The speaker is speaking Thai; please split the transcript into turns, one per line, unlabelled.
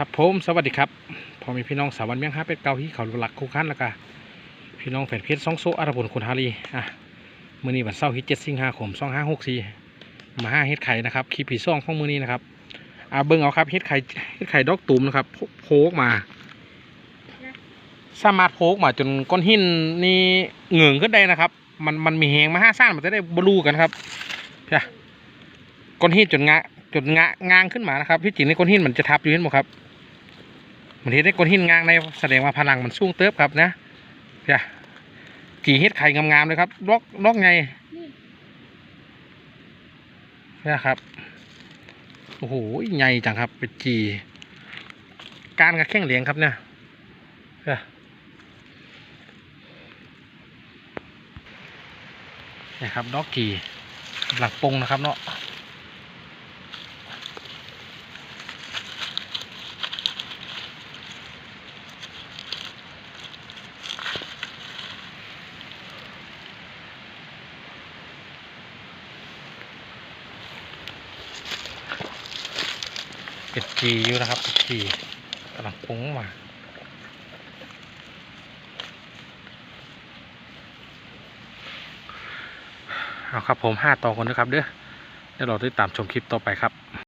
ครับผมสวัสดีครับพอมีพี่น้องสาววันเมียงฮาเป็ดเกาที่เขาหลักคู่คันแล้วก็พี่น้องแฟนเพจซองโซอารพลคุณฮารีอะมือนี้วันเสาร์ที่7สิงหาคม2564มาห้าเฮ็ดไข่นะครับคลิปผีซ่องของมือนี้นะครับอ่าเบิ่งเอาครับเฮ็ดไข่เฮ็ดไข่ดอกตุ่มนะครับโผล่ออกมา สามารถโผล่ออกมาจนก้อนหินนี่เหงืองขึ้นได้นะครับ มันมันมีแหงมาห้าซ่านมันจะได้บรูกันครับเพียก้อนหินจนงะจนงะงางขึ้นมานะครับที่จริงในก้อนหินมันจะทับอยู่เห็นไหมครับ มันเห็นได้ก้อนหินงางในแสดงว่าพลังมันสูงเติบครับนะเพียกี่เฮ็ดไข่งามๆเลยครับลอกลอกไงเนี่ยครับโอ้โหใหญ่จังครับเป็นจีการกระแข้งเหลียงครับเนี่ยเนี่ยครับดอกกีหลักปงนะครับเนาะ เป็ดจีอยู่นะครับเป็ดจีกำลังปุ้งมาเอาครับผมห้าต่อคนนะครับเด้อเดี๋ยวเราติดตามชมคลิปต่อไปครับ